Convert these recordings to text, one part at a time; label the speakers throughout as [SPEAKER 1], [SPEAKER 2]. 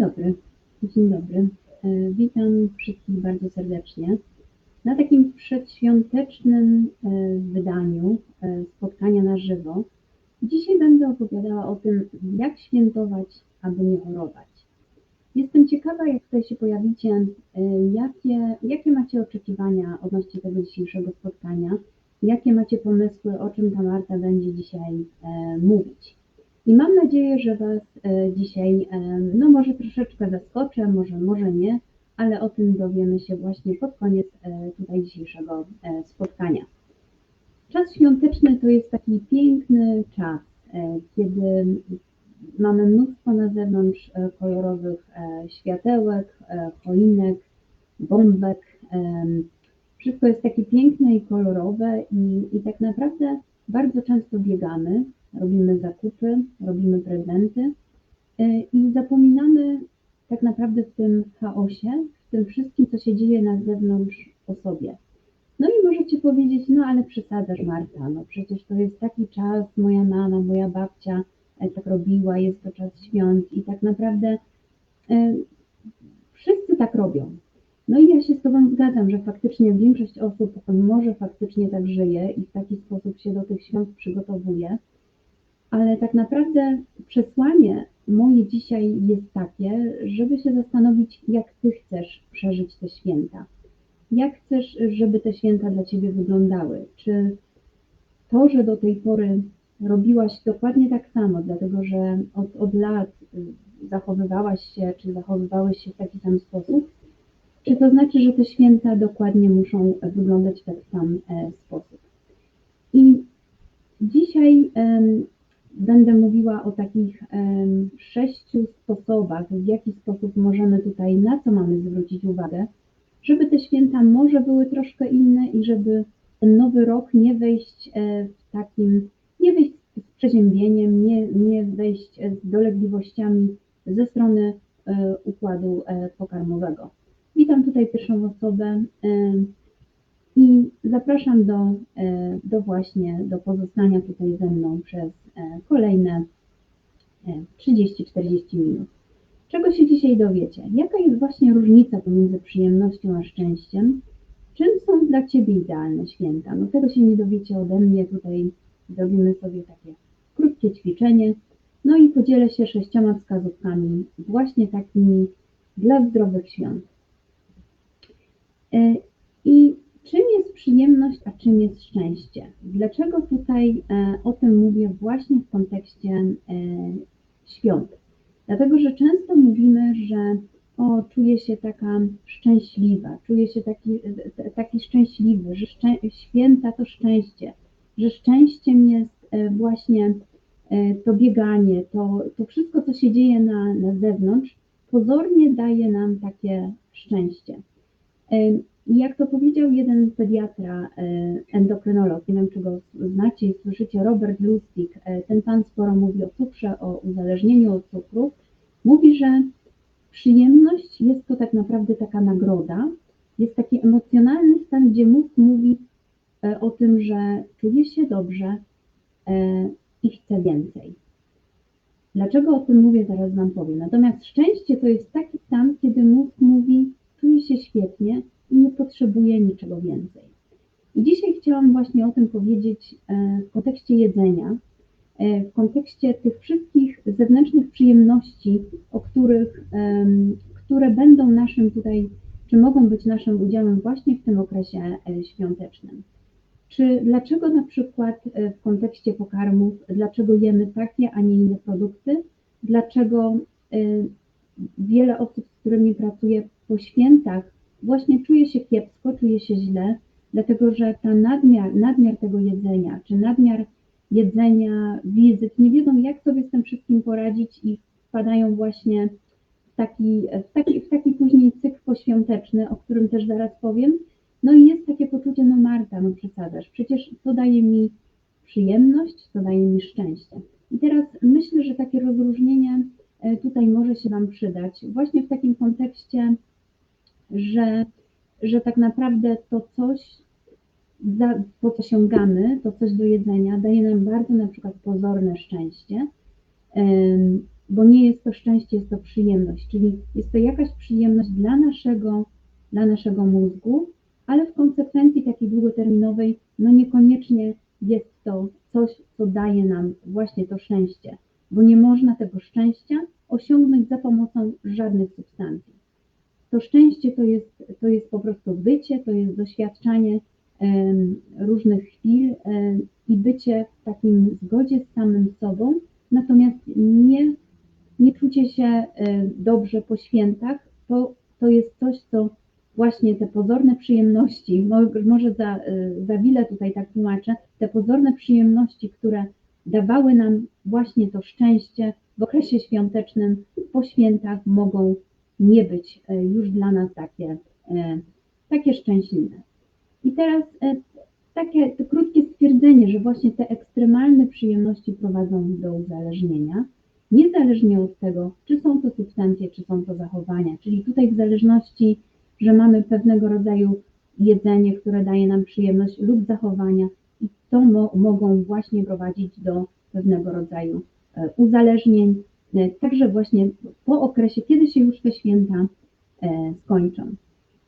[SPEAKER 1] dobry. Dzień dobry. E, Witam wszystkich bardzo serdecznie na takim przedświątecznym e, wydaniu e, spotkania na żywo. Dzisiaj będę opowiadała o tym, jak świętować, aby nie chorować. Jestem ciekawa, jak tutaj się pojawicie, jakie, jakie macie oczekiwania odnośnie tego dzisiejszego spotkania, jakie macie pomysły, o czym ta Marta będzie dzisiaj mówić. I mam nadzieję, że Was e, dzisiaj, e, no może troszeczkę zaskoczę, może, może nie, ale o tym dowiemy się właśnie pod koniec e, tutaj dzisiejszego spotkania. Czas świąteczny to jest taki piękny czas, kiedy mamy mnóstwo na zewnątrz kolorowych światełek, choinek, bombek. Wszystko jest takie piękne i kolorowe i, i tak naprawdę bardzo często biegamy, robimy zakupy, robimy prezenty e, i zapominamy tak naprawdę w tym chaosie, w tym wszystkim, co się dzieje na zewnątrz o sobie. No i możecie powiedzieć, no ale przesadzasz Marta, no przecież to jest taki czas, moja mama, moja babcia e, tak robiła, jest to czas świąt i tak naprawdę e, wszyscy tak robią. No i ja się z Tobą zgadzam, że faktycznie większość osób może faktycznie tak żyje i w taki sposób się do tych świąt przygotowuje, ale tak naprawdę przesłanie moje dzisiaj jest takie, żeby się zastanowić, jak Ty chcesz przeżyć te święta. Jak chcesz, żeby te święta dla Ciebie wyglądały? Czy to, że do tej pory robiłaś dokładnie tak samo, dlatego że od, od lat zachowywałaś się, czy zachowywałeś się w taki sam sposób, czy to znaczy, że te święta dokładnie muszą wyglądać w taki sam e, sposób? I dzisiaj będę mówiła o takich sześciu sposobach, w jaki sposób możemy tutaj, na co mamy zwrócić uwagę, żeby te święta może były troszkę inne i żeby ten nowy rok nie wejść e, w takim, nie wejść z przeziębieniem, nie, nie wejść z dolegliwościami ze strony e, układu e, pokarmowego. Witam tutaj pierwszą osobę. I zapraszam do, e, do właśnie, do pozostania tutaj ze mną przez e, kolejne 30-40 e, minut. Czego się dzisiaj dowiecie? Jaka jest właśnie różnica pomiędzy przyjemnością a szczęściem? Czym są dla Ciebie idealne święta? No tego się nie dowiecie ode mnie. Tutaj zrobimy sobie takie krótkie ćwiczenie. No i podzielę się sześcioma wskazówkami, właśnie takimi dla zdrowych świąt. I Czym jest przyjemność, a czym jest szczęście? Dlaczego tutaj e, o tym mówię właśnie w kontekście e, świąt? Dlatego, że często mówimy, że o, czuję się taka szczęśliwa, czuję się taki, e, taki szczęśliwy, że szczę, święta to szczęście, że szczęściem jest właśnie to bieganie, to, to wszystko, co się dzieje na, na zewnątrz, pozornie daje nam takie szczęście. I jak to powiedział jeden pediatra, e, endokrynolog, nie wiem czy go znacie i słyszycie, Robert Lustig, e, ten pan sporo mówi o cukrze, o uzależnieniu od cukru, mówi, że przyjemność jest to tak naprawdę taka nagroda, jest taki emocjonalny stan, gdzie mózg mówi e, o tym, że czuje się dobrze i chce więcej. Dlaczego o tym mówię, zaraz Wam powiem. Natomiast szczęście to jest taki stan, kiedy mózg mówi, czuje się świetnie, i nie potrzebuje niczego więcej. I dzisiaj chciałam właśnie o tym powiedzieć e, w kontekście jedzenia, e, w kontekście tych wszystkich zewnętrznych przyjemności, o których, które będą naszym tutaj, czy mogą być naszym udziałem właśnie w tym okresie e, świątecznym. Czy dlaczego na przykład w kontekście pokarmów, dlaczego jemy takie, a nie inne produkty? Dlaczego wiele osób, z którymi pracuję po świętach, właśnie czuje się kiepsko, czuje się źle, dlatego że ta nadmiar, nadmiar tego jedzenia, czy nadmiar jedzenia, wizyt, nie wiedzą jak sobie z tym wszystkim poradzić i wpadają właśnie w taki, w taki, w taki później cykl poświąteczny, o którym też zaraz powiem. No i jest takie poczucie, no Marta, no przesadzasz, przecież to daje mi przyjemność, to daje mi szczęście. I teraz myślę, że takie rozróżnienie tutaj może się Wam przydać, właśnie w takim kontekście że, że tak naprawdę to coś, za, po co sięgamy, to coś do jedzenia, daje nam bardzo na przykład pozorne szczęście. bo nie jest to szczęście, jest to przyjemność, czyli jest to jakaś przyjemność dla naszego, dla naszego mózgu, ale w konsekwencji takiej długoterminowej, no niekoniecznie jest to coś, co daje nam właśnie to szczęście, bo nie można tego szczęścia osiągnąć za pomocą żadnych substancji. To szczęście to jest, to jest po prostu bycie, to jest doświadczanie różnych chwil i bycie w takim zgodzie z samym sobą, natomiast nie, nie czucie się dobrze po świętach, to, to jest coś, co właśnie te pozorne przyjemności, może za, za wiele tutaj tak tłumaczę, te pozorne przyjemności, które dawały nam właśnie to szczęście w okresie świątecznym, po świętach mogą nie być już dla nas takie, takie szczęśliwe. I teraz e, takie krótkie stwierdzenie, że właśnie te ekstremalne przyjemności prowadzą do uzależnienia, niezależnie od tego, czy są to substancje, czy są to zachowania. Czyli tutaj w zależności, że mamy pewnego rodzaju jedzenie, które daje nam przyjemność lub zachowania, to mo mogą właśnie prowadzić do pewnego rodzaju e, uzależnień, e, także właśnie po okresie, kiedy się już te święta skończą.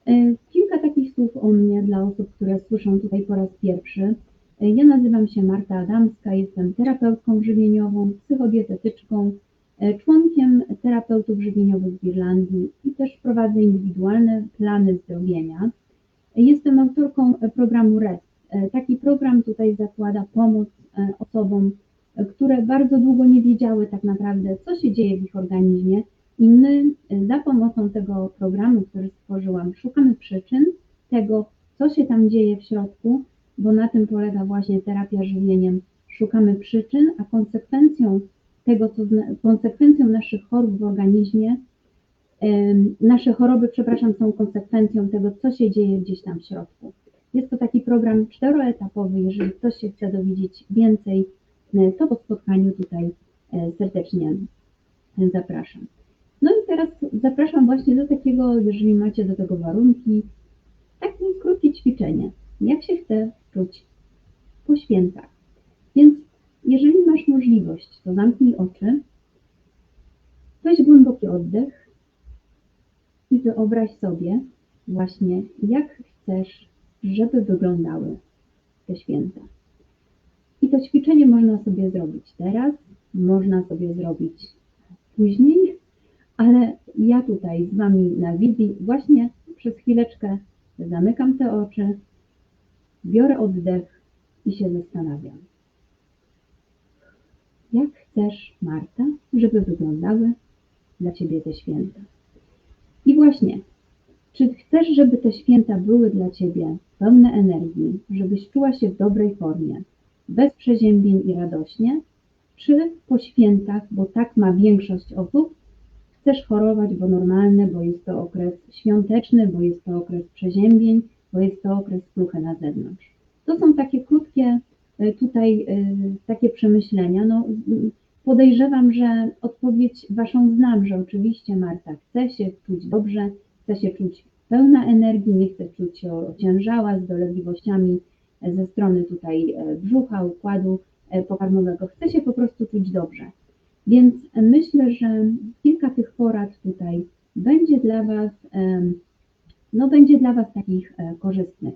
[SPEAKER 1] E, kilka takich słów o mnie dla osób, które słyszą tutaj po raz pierwszy. Ja nazywam się Marta Adamska, jestem terapeutką żywieniową, psychodietetyczką, członkiem terapeutów żywieniowych w Irlandii i też prowadzę indywidualne plany zdrowienia. Jestem autorką programu REST. Taki program tutaj zakłada pomoc osobom, które bardzo długo nie wiedziały tak naprawdę, co się dzieje w ich organizmie, i my y, za pomocą tego programu, który stworzyłam, szukamy przyczyn tego, co się tam dzieje w środku, bo na tym polega właśnie terapia żywieniem. Szukamy przyczyn, a konsekwencją tego, co konsekwencją naszych chorób w organizmie, nasze choroby, przepraszam, są konsekwencją tego, co się dzieje gdzieś tam w środku. Jest to taki program czteroetapowy. Jeżeli ktoś się chce dowiedzieć więcej, y, to po spotkaniu tutaj y, serdecznie zapraszam. No i teraz zapraszam właśnie do takiego, jeżeli macie do tego warunki, takie krótkie ćwiczenie. Jak się chce czuć po świętach. Więc jeżeli masz możliwość, to zamknij oczy, weź głęboki oddech i wyobraź sobie właśnie, jak chcesz, żeby wyglądały te święta. I to ćwiczenie można sobie zrobić teraz, można sobie zrobić później, ale ja tutaj z Wami na wizji właśnie przez chwileczkę zamykam te oczy, biorę oddech i się zastanawiam. Jak chcesz, Marta, żeby wyglądały dla Ciebie te święta? I właśnie, czy chcesz, żeby te święta były dla Ciebie pełne energii, żebyś czuła się w dobrej formie, bez przeziębień i radośnie, czy po świętach, bo tak ma większość osób, Chcesz chorować, bo normalne, bo jest to okres świąteczny, bo jest to okres przeziębień, bo jest to okres pluchy na zewnątrz. To są takie krótkie e, tutaj e, takie przemyślenia. No, podejrzewam, że odpowiedź Waszą znam, że oczywiście Marta chce się czuć dobrze, chce się czuć pełna energii, nie chce czuć się ociężała z dolegliwościami e, ze strony tutaj brzucha, układu pokarmowego. Chce się po prostu czuć dobrze. Więc myślę, że kilka tych porad tutaj będzie dla Was, no będzie dla Was takich e, korzystnych.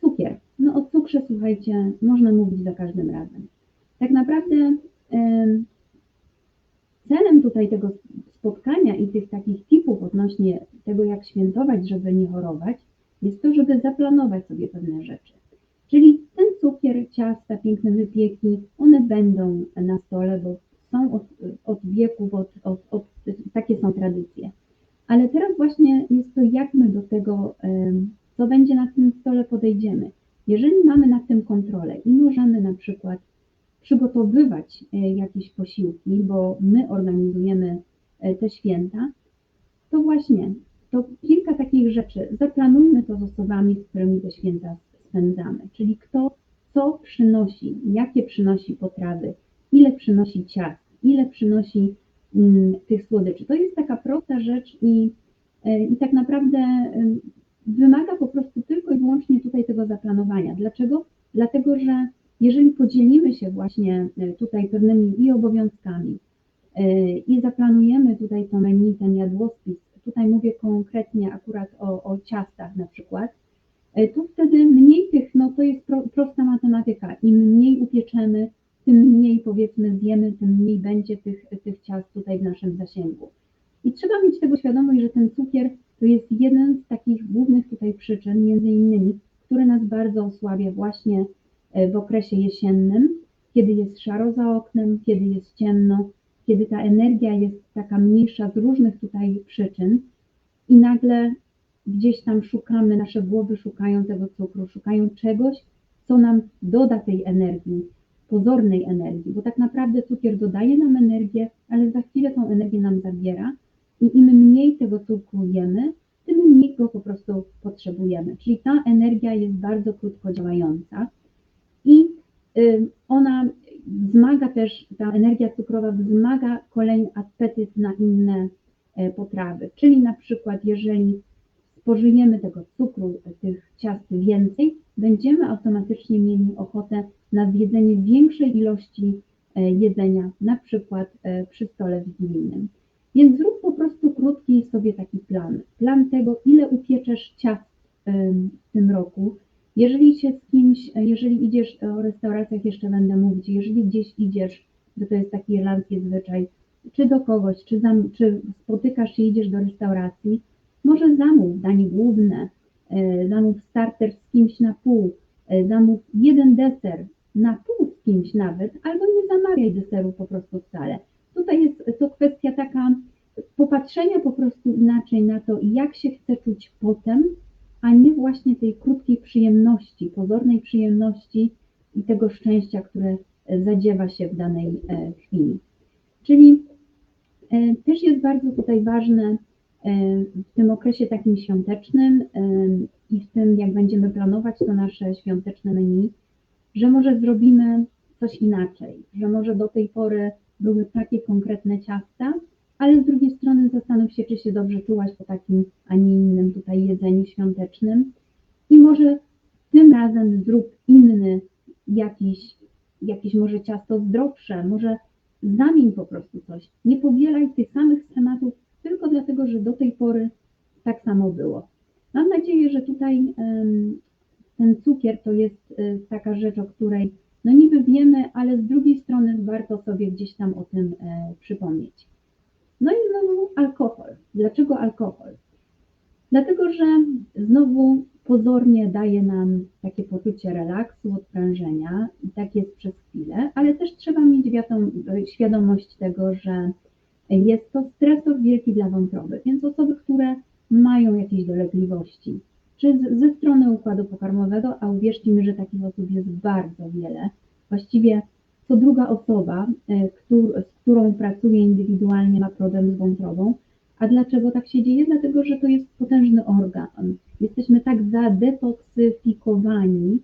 [SPEAKER 1] Cukier. No o cukrze, słuchajcie, można mówić za każdym razem. Tak naprawdę celem tutaj tego spotkania i tych takich tipów odnośnie tego, jak świętować, żeby nie chorować, jest to, żeby zaplanować sobie pewne rzeczy. Czyli ten cukier, ciasta, piękne wypieki, one będą na stole, bo są od, od wieków, od, od, od, takie są tradycje. Ale teraz właśnie jest to, jak my do tego, co będzie na tym stole, podejdziemy. Jeżeli mamy nad tym kontrolę i możemy na przykład przygotowywać e, jakieś posiłki, bo my organizujemy te święta, to właśnie to kilka takich rzeczy. Zaplanujmy to z osobami, z którymi te święta spędzamy, czyli kto co przynosi, jakie przynosi potrawy, ile przynosi ciast, ile przynosi mm, tych słodyczy. To jest taka prosta rzecz i, e, i tak naprawdę wymaga po prostu tylko i wyłącznie tutaj tego zaplanowania. Dlaczego? Dlatego, że jeżeli podzielimy się właśnie e, tutaj pewnymi i obowiązkami, i zaplanujemy tutaj to menu, ten jadłospis, tutaj mówię konkretnie akurat o, o ciastach na przykład, to wtedy mniej tych, no to jest pro, prosta matematyka, im mniej upieczemy, tym mniej powiedzmy zjemy, tym mniej będzie tych, tych ciast tutaj w naszym zasięgu. I trzeba mieć tego świadomość, że ten cukier to jest jeden z takich głównych tutaj przyczyn, między innymi, który nas bardzo osłabia właśnie w okresie jesiennym, kiedy jest szaro za oknem, kiedy jest ciemno, kiedy ta energia jest taka mniejsza z różnych tutaj przyczyn i nagle gdzieś tam szukamy, nasze głowy szukają tego cukru, szukają czegoś, co nam doda tej energii, pozornej energii, bo tak naprawdę cukier dodaje nam energię, ale za chwilę tą energię nam zabiera i im mniej tego cukru jemy, tym mniej go po prostu potrzebujemy. Czyli ta energia jest bardzo krótko działająca i ona wzmaga też, ta energia cukrowa wzmaga kolejny apetyt na inne e, potrawy. Czyli na przykład, jeżeli spożyjemy tego cukru, tych ciast więcej, będziemy automatycznie mieli ochotę na zjedzenie większej ilości e, jedzenia, na przykład e, przy stole wigilijnym. Więc zrób po prostu krótki sobie taki plan. Plan tego, ile upieczesz ciast w tym roku. Jeżeli się z kimś, jeżeli idziesz o restauracjach, jeszcze będę mówić, jeżeli gdzieś idziesz, bo to jest taki irlandzki zwyczaj, czy do kogoś, czy, zam, czy spotykasz się, idziesz do restauracji, może zamów danie główne, e, zamów starter z kimś na pół, e, zamów jeden deser na pół z kimś nawet, albo nie zamawiaj deseru po prostu wcale. Tutaj jest to kwestia taka popatrzenia po prostu inaczej na to, jak się chce czuć potem, a nie właśnie tej krótkiej przyjemności, pozornej przyjemności i tego szczęścia, które zadziewa się w danej e, chwili. Czyli też jest bardzo tutaj ważne w tym okresie takim świątecznym i w tym, jak będziemy planować to nasze świąteczne menu, że może zrobimy coś inaczej, że może do tej pory były takie konkretne ciasta, ale z drugiej strony zastanów się, czy się dobrze czułaś po takim, a nie innym tutaj jedzeniu świątecznym i może tym razem zrób inny jakiś, jakiś może ciasto zdrowsze, może zamień po prostu coś. Nie powielaj tych samych schematów tylko dlatego, że do tej pory tak samo było. Mam nadzieję, że tutaj ten cukier to jest e, taka rzecz, o której no niby wiemy, ale z drugiej strony warto sobie gdzieś tam o tym e, przypomnieć. No i znowu alkohol. Dlaczego alkohol? Dlatego, że znowu pozornie daje nam takie poczucie relaksu, odprężenia i tak jest przez chwilę, ale też trzeba mieć świadomość tego, że jest to stresor wielki dla wątroby, więc osoby, które mają jakieś dolegliwości, czy ze strony układu pokarmowego, a uwierzcie mi, że takich osób jest bardzo wiele. Właściwie co druga osoba, e, z którą pracuję indywidualnie, ma problem z wątrobą. A dlaczego tak się dzieje? Dlatego, że to jest potężny organ. Jesteśmy tak zadetoksyfikowani,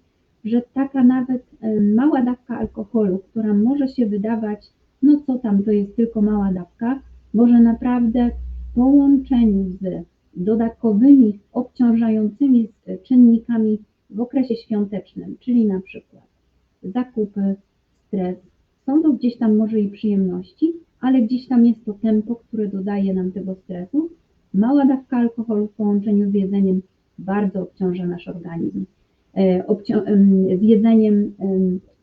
[SPEAKER 1] że taka nawet e, mała dawka alkoholu, która może się wydawać no co tam, to jest tylko mała dawka, może naprawdę w połączeniu z dodatkowymi obciążającymi czynnikami w okresie świątecznym, czyli na przykład zakupy, stres, są to gdzieś tam może i przyjemności, ale gdzieś tam jest to tempo, które dodaje nam tego stresu. Mała dawka alkoholu w połączeniu z jedzeniem bardzo obciąża nasz organizm. E, z jedzeniem,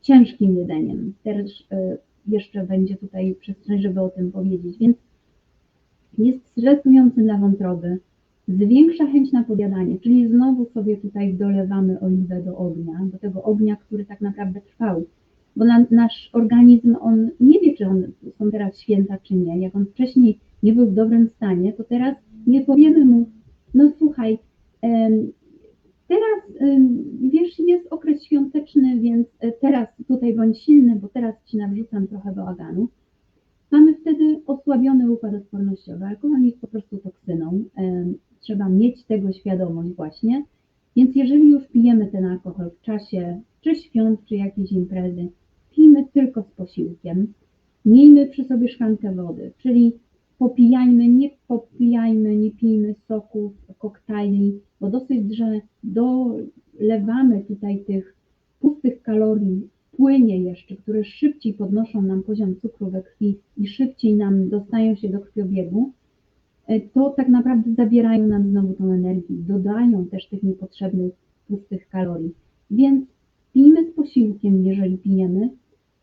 [SPEAKER 1] ciężkim jedzeniem też e, jeszcze będzie tutaj przestrzeń, żeby o tym powiedzieć. Więc jest stresujący dla wątroby, zwiększa chęć na podjadanie, czyli znowu sobie tutaj dolewamy oliwę do ognia, do tego ognia, który tak naprawdę trwał. Bo na, nasz organizm, on nie wie, czy on są teraz święta, czy nie. Jak on wcześniej nie był w dobrym stanie, to teraz nie powiemy mu, no słuchaj, Teraz, wiesz, jest okres świąteczny, więc e, teraz tutaj bądź silny, bo teraz Ci nawrzucam trochę bałaganu. Mamy wtedy osłabiony układ odpornościowy. Alkohol jest po prostu toksyną. Trzeba mieć tego świadomość właśnie. Więc jeżeli już pijemy ten alkohol w czasie czy świąt, czy jakiejś imprezy, pijmy tylko z posiłkiem. Miejmy przy sobie szklankę wody, czyli popijajmy, nie popijajmy, nie pijmy soków, koktajli, bo dosyć, że dolewamy tutaj tych pustych kalorii płynie jeszcze, które szybciej podnoszą nam poziom cukru we krwi i szybciej nam dostają się do krwiobiegu, e, to tak naprawdę zabierają nam znowu tą energię, dodają też tych niepotrzebnych pustych kalorii. Więc pijmy z posiłkiem, jeżeli pijemy,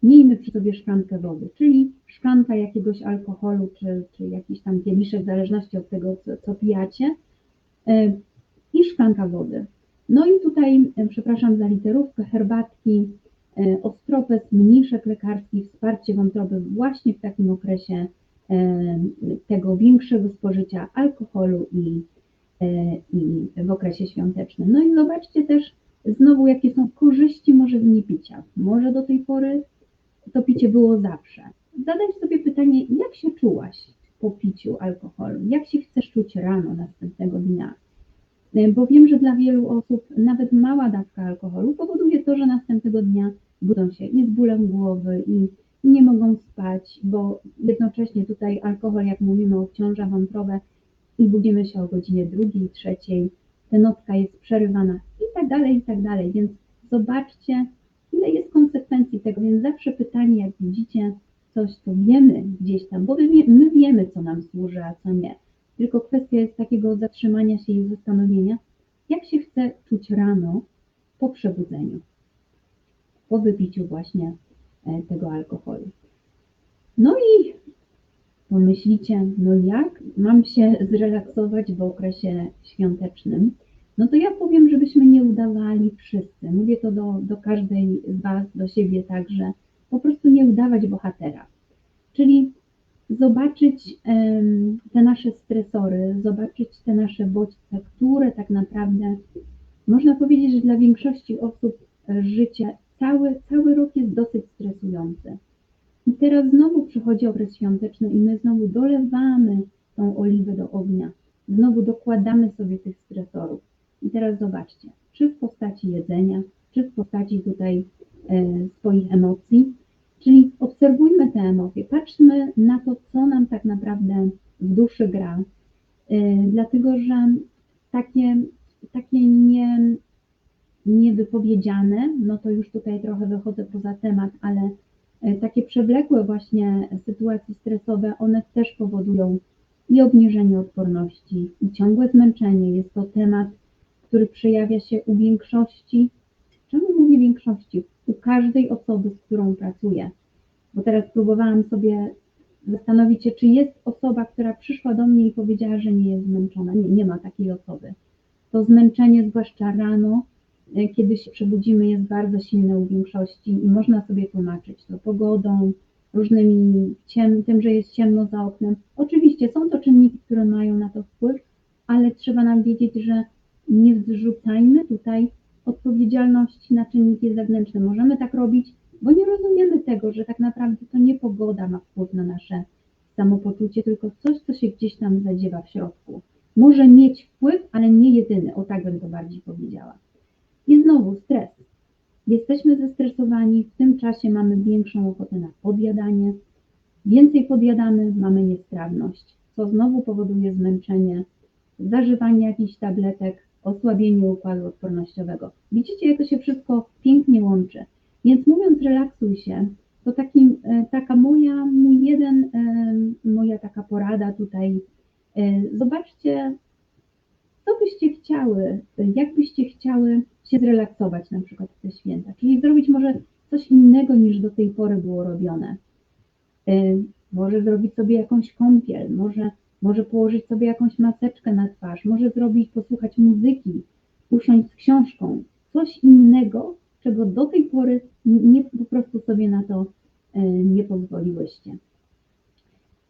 [SPEAKER 1] miejmy przy sobie szklankę wody, czyli szklanka jakiegoś alkoholu, czy, czy jakiś tam kieliszek, w zależności od tego, co, co pijacie, e, i szklanka wody. No i tutaj, e, przepraszam za literówkę, herbatki, e, ostropes, mniszek lekarski, wsparcie wątroby właśnie w takim okresie tego większego spożycia alkoholu i, i w okresie świątecznym. No i zobaczcie też znowu, jakie są korzyści może z niepicia. Może do tej pory to picie było zawsze. Zadaj sobie pytanie, jak się czułaś po piciu alkoholu? Jak się chcesz czuć rano następnego dnia? E, bo wiem, że dla wielu osób nawet mała dawka alkoholu powoduje to, że następnego dnia budzą się i z bólem głowy i nie mogą spać, bo jednocześnie tutaj alkohol, jak mówimy, obciąża wątrobę i budzimy się o godzinie drugiej, trzeciej, ta nocka jest przerywana i tak dalej, i tak dalej. Więc zobaczcie, konsekwencji tego, więc zawsze pytanie, jak widzicie coś, co wiemy gdzieś tam, bo my wiemy, co nam służy, a co nie. Tylko kwestia jest takiego zatrzymania się i zastanowienia, jak się chce czuć rano po przebudzeniu, po wypiciu właśnie e, tego alkoholu. No i pomyślicie, no jak mam się zrelaksować w okresie świątecznym? No to ja powiem, żebyśmy nie udawali wszyscy. Mówię to do, do każdej z Was, do siebie także. Po prostu nie udawać bohatera. Czyli zobaczyć te nasze stresory, zobaczyć te nasze bodźce, które tak naprawdę można powiedzieć, że dla większości osób życie cały, cały rok jest dosyć stresujący. I teraz znowu przychodzi okres świąteczny i my znowu dolewamy tą oliwę do ognia. Znowu dokładamy sobie tych stresorów. I teraz zobaczcie, czy w postaci jedzenia, czy w postaci tutaj e, swoich emocji, czyli obserwujmy te emocje, patrzmy na to, co nam tak naprawdę w duszy gra, e, dlatego że takie, takie nie, niewypowiedziane, no to już tutaj trochę wychodzę poza temat, ale e, takie przewlekłe właśnie sytuacje stresowe, one też powodują i obniżenie odporności, i ciągłe zmęczenie. Jest to temat który przejawia się u większości, czemu mówię większości? U każdej osoby, z którą pracuję. Bo teraz próbowałam sobie zastanowić się, czy jest osoba, która przyszła do mnie i powiedziała, że nie jest zmęczona. Nie, nie ma takiej osoby. To zmęczenie, zwłaszcza rano, e, kiedy się przebudzimy, jest bardzo silne u większości i można sobie tłumaczyć to pogodą, różnymi ciem, tym, że jest ciemno za oknem. Oczywiście są to czynniki, które mają na to wpływ, ale trzeba nam wiedzieć, że nie zrzucajmy tutaj odpowiedzialności na czynniki zewnętrzne. Możemy tak robić, bo nie rozumiemy tego, że tak naprawdę to nie pogoda ma wpływ na nasze samopoczucie, tylko coś, co się gdzieś tam zadziewa w środku. Może mieć wpływ, ale nie jedyny, o tak bym to bardziej powiedziała. I znowu stres. Jesteśmy zestresowani, w tym czasie mamy większą ochotę na podjadanie, więcej podjadamy, mamy niestrawność, co znowu powoduje zmęczenie, zażywanie jakichś tabletek, osłabieniu układu odpornościowego. Widzicie, jak to się wszystko pięknie łączy. Więc mówiąc relaksuj się, to taki, e, taka moja, mój jeden, e, moja taka porada tutaj, e, zobaczcie, co byście chciały, jak byście chciały się zrelaksować na przykład w te święta, czyli zrobić może coś innego niż do tej pory było robione. Może zrobić sobie jakąś kąpiel, może może położyć sobie jakąś maseczkę na twarz, może zrobić, posłuchać muzyki, usiąść z książką, coś innego, czego do tej pory nie, po prostu sobie na to e, nie pozwoliłyście.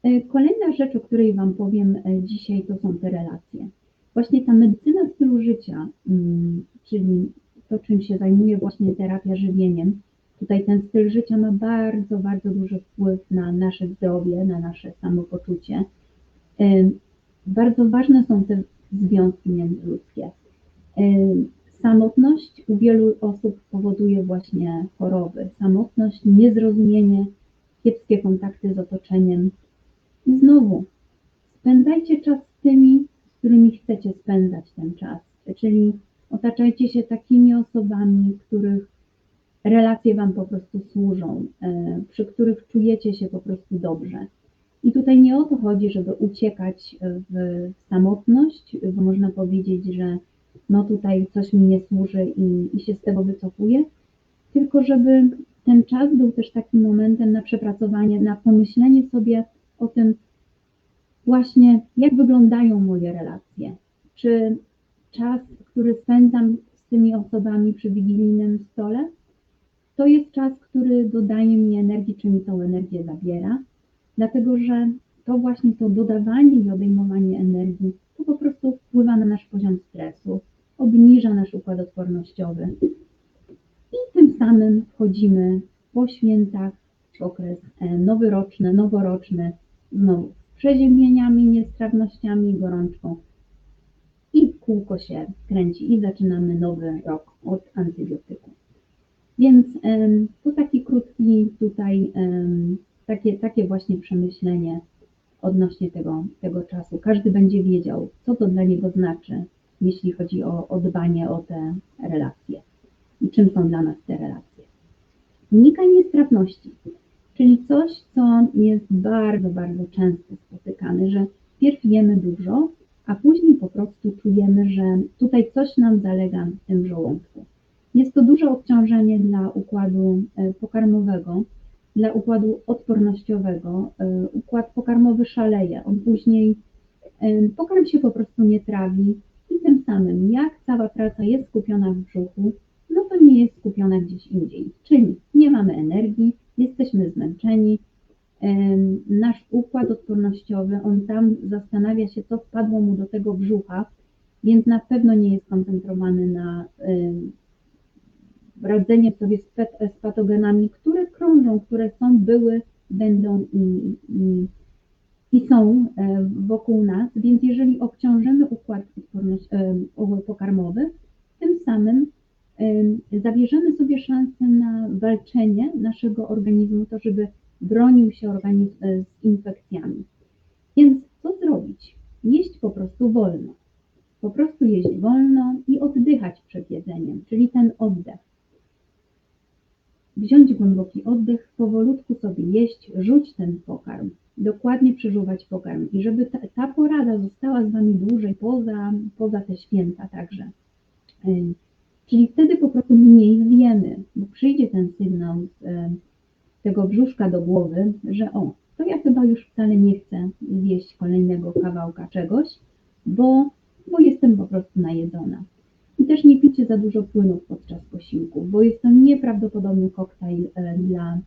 [SPEAKER 1] E, kolejna rzecz, o której Wam powiem e, dzisiaj, to są te relacje. Właśnie ta medycyna stylu życia, mm, czyli to, czym się zajmuje właśnie terapia żywieniem, tutaj ten styl życia ma bardzo, bardzo duży wpływ na nasze zdrowie, na nasze samopoczucie, bardzo ważne są te związki międzyludzkie. Samotność u wielu osób powoduje właśnie choroby. Samotność, niezrozumienie, kiepskie kontakty z otoczeniem. I znowu, spędzajcie czas z tymi, z którymi chcecie spędzać ten czas. Czyli otaczajcie się takimi osobami, których relacje Wam po prostu służą, e, przy których czujecie się po prostu dobrze. I tutaj nie o to chodzi, żeby uciekać w samotność, bo można powiedzieć, że no tutaj coś mi nie służy i, i się z tego wycofuję, tylko żeby ten czas był też takim momentem na przepracowanie, na pomyślenie sobie o tym właśnie, jak wyglądają moje relacje. Czy czas, który spędzam z tymi osobami przy wigilijnym stole, to jest czas, który dodaje mi energii, czy mi tą energię zabiera, dlatego że to właśnie to dodawanie i odejmowanie energii, to po prostu wpływa na nasz poziom stresu, obniża nasz układ odpornościowy i tym samym wchodzimy po świętach w okres e, noworoczny, noworoczny, znowu przeziębieniami, niestrawnościami, gorączką i kółko się kręci i zaczynamy nowy rok od antybiotyku. Więc to taki krótki tutaj, takie, takie właśnie przemyślenie odnośnie tego, tego czasu. Każdy będzie wiedział, co to dla niego znaczy, jeśli chodzi o, o dbanie o te relacje i czym są dla nas te relacje. Unikanie strawności, czyli coś, co jest bardzo, bardzo często spotykane, że pierw jemy dużo, a później po prostu czujemy, że tutaj coś nam zalega w tym żołądku. Jest to duże obciążenie dla układu e, pokarmowego, dla układu odpornościowego. E, układ pokarmowy szaleje, on później e, pokarm się po prostu nie trawi i tym samym jak cała praca jest skupiona w brzuchu, no to nie jest skupiona gdzieś indziej. Czyli nie mamy energii, jesteśmy zmęczeni, nasz układ odpornościowy, on tam zastanawia się, co wpadło mu do tego brzucha, więc na pewno nie jest koncentrowany na radzenie sobie z, z patogenami, które krążą, które są, były, będą i, i, i są e, wokół nas, więc jeżeli obciążymy układ pokarmowy, tym samym zabierzemy sobie szansę na walczenie naszego organizmu, to żeby bronił się organizm e, z infekcjami. Więc co zrobić? Jeść po prostu wolno. Po prostu jeść wolno i oddychać przed jedzeniem, czyli ten oddech wziąć głęboki oddech, powolutku sobie jeść, rzuć ten pokarm, dokładnie przeżuwać pokarm i żeby ta, ta porada została z Wami dłużej poza, poza te święta także. Czyli wtedy po prostu mniej zjemy, bo przyjdzie ten sygnał z tego brzuszka do głowy, że o, to ja chyba już wcale nie chcę zjeść kolejnego kawałka czegoś, bo, bo jestem po prostu najedzona. I też nie picie za dużo płynów podczas posiłku, bo jest to nieprawdopodobny koktajl e, dla,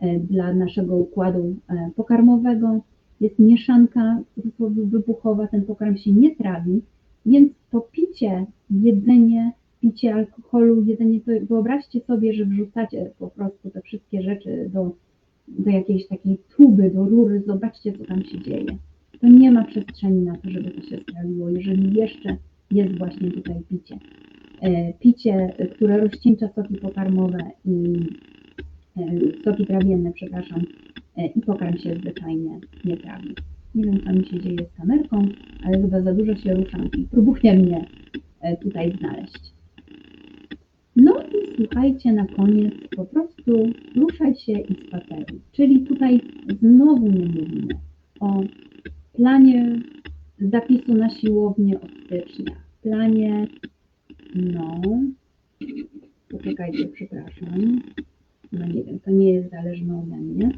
[SPEAKER 1] e, dla naszego układu e, pokarmowego. Jest mieszanka wybuchowa, ten pokarm się nie trawi, więc to picie, jedzenie, picie alkoholu, jedzenie, to wyobraźcie sobie, że wrzucacie po prostu te wszystkie rzeczy do, do jakiejś takiej tuby, do rury, zobaczcie co tam się dzieje. To nie ma przestrzeni na to, żeby to się sprawiło. Jeżeli jeszcze jest właśnie tutaj picie. E, picie, które rozcieńcza soki pokarmowe i e, soki trawienne, przepraszam, e, i pokarm się zwyczajnie nie trawi. Nie wiem, co mi się dzieje z kamerką, ale chyba za dużo się ruszam i próbuję mnie tutaj znaleźć. No i słuchajcie, na koniec po prostu ruszaj się i spaceruj. Czyli tutaj znowu nie mówimy o planie zapisu na siłownię od stycznia, planie, no, poczekajcie, przepraszam, no nie wiem, to nie jest zależne ode mnie,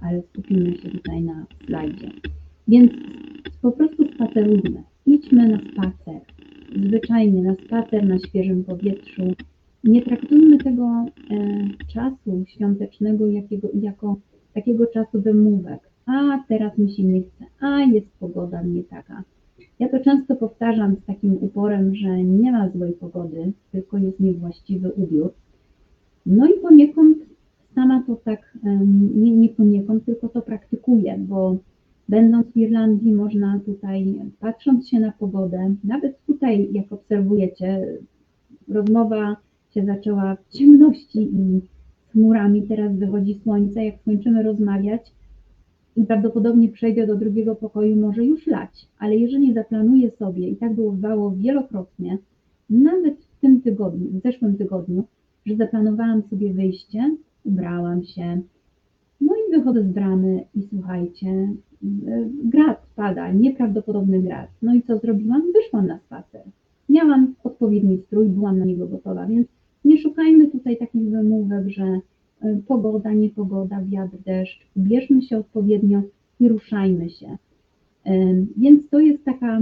[SPEAKER 1] ale skupimy się tutaj na slajdzie. Więc po prostu spacerujmy, idźmy na spacer, zwyczajnie na spacer na świeżym powietrzu. Nie traktujmy tego e, czasu świątecznego jakiego, jako takiego czasu wymówek a teraz mi się nie chce, a jest pogoda nie taka. Ja to często powtarzam z takim uporem, że nie ma złej pogody, tylko jest niewłaściwy ubiór. No i poniekąd sama to tak, nie, nie poniekąd, tylko to praktykuję, bo będąc w Irlandii można tutaj, patrząc się na pogodę, nawet tutaj jak obserwujecie, rozmowa się zaczęła w ciemności i chmurami, teraz wychodzi słońce, jak skończymy rozmawiać, i prawdopodobnie przejdę do drugiego pokoju, może już lać, ale jeżeli zaplanuję sobie, i tak bywało wielokrotnie, nawet w tym tygodniu, w zeszłym tygodniu, że zaplanowałam sobie wyjście, ubrałam się, no i wychodzę z bramy i słuchajcie, y, grad pada, nieprawdopodobny grad. No i co zrobiłam? Wyszłam na spacer. Miałam odpowiedni strój, byłam na niego gotowa, więc nie szukajmy tutaj takich wymówek, że pogoda, niepogoda, wiatr, deszcz. Bierzmy się odpowiednio i ruszajmy się. Y, więc to jest taka,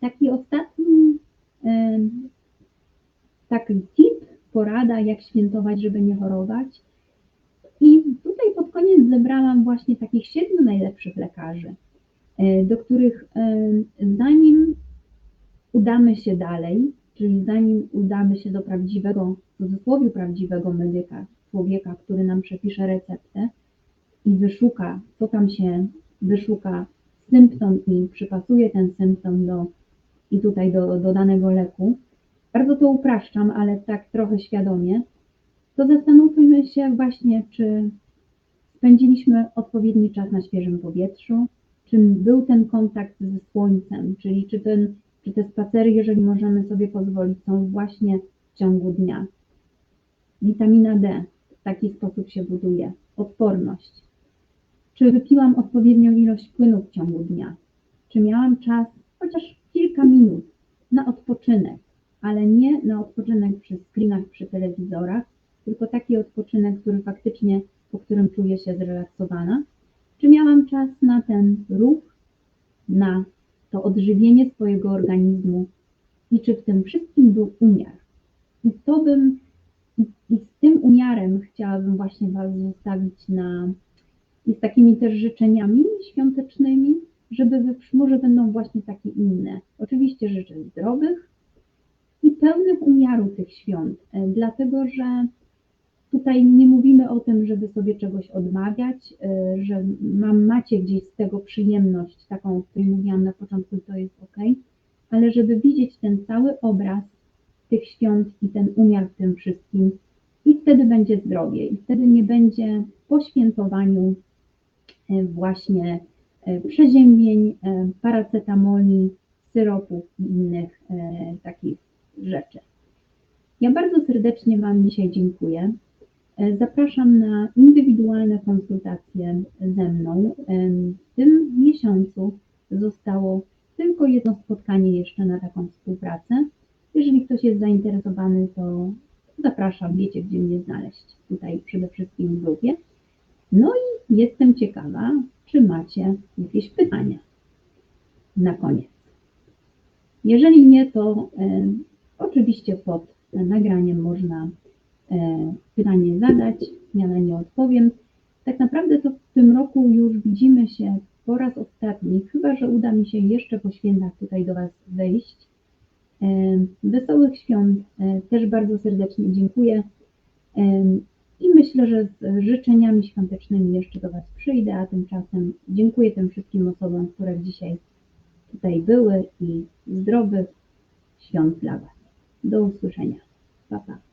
[SPEAKER 1] taki ostatni taki tip, porada, jak świętować, żeby nie chorować. I tutaj pod koniec zebrałam właśnie takich siedmiu najlepszych lekarzy, e, do których e, zanim udamy się dalej, czyli zanim udamy się do prawdziwego, w cudzysłowie prawdziwego medyka, człowieka, który nam przepisze receptę i wyszuka, co tam się wyszuka symptom i przypasuje ten symptom do i tutaj do, do danego leku. Bardzo to upraszczam, ale tak trochę świadomie to zastanówmy się właśnie, czy spędziliśmy odpowiedni czas na świeżym powietrzu, czy był ten kontakt ze słońcem, czyli czy, ten, czy te spacery, jeżeli możemy sobie pozwolić, są właśnie w ciągu dnia. Witamina D w taki sposób się buduje, odporność. Czy wypiłam odpowiednią ilość płynu w ciągu dnia? Czy miałam czas, chociaż kilka minut, na odpoczynek, ale nie na odpoczynek przy screenach, przy telewizorach, tylko taki odpoczynek, który faktycznie, po którym czuję się zrelaksowana. Czy miałam czas na ten ruch, na to odżywienie swojego organizmu i czy w tym wszystkim był umiar. I to bym, i, z tym umiarem chciałabym właśnie Was zostawić na, i z takimi też życzeniami świątecznymi, żeby może będą właśnie takie inne. Oczywiście życzę zdrowych i pełnych umiaru tych świąt, e, dlatego że Tutaj nie mówimy o tym, żeby sobie czegoś odmawiać, y, że mam, macie gdzieś z tego przyjemność, taką, o której mówiłam na początku, to jest ok, ale żeby widzieć ten cały obraz tych świąt i ten umiar w tym wszystkim, i wtedy będzie zdrowie, i wtedy nie będzie po świętowaniu y, właśnie y, przeziębień, paracetamoli, syropów i innych takich rzeczy. Ja bardzo serdecznie Wam dzisiaj dziękuję. E, zapraszam na indywidualne konsultacje ze mną. W tym miesiącu zostało tylko jedno spotkanie jeszcze na taką współpracę. Jeżeli ktoś jest zainteresowany, to zapraszam, wiecie gdzie mnie znaleźć. Tutaj przede wszystkim w grupie. No i jestem ciekawa, czy macie jakieś pytania na koniec. Jeżeli nie, to e, oczywiście pod nagraniem można E, pytanie zadać, ja na nie odpowiem. Tak naprawdę to w tym roku już widzimy się po raz ostatni, chyba że uda mi się jeszcze po świętach tutaj do Was wejść. E, wesołych świąt e, też bardzo serdecznie dziękuję i myślę, że z życzeniami świątecznymi jeszcze do Was przyjdę, a tymczasem dziękuję tym wszystkim osobom, które dzisiaj tutaj były i zdrowych świąt dla Was. Do usłyszenia. Pa, pa.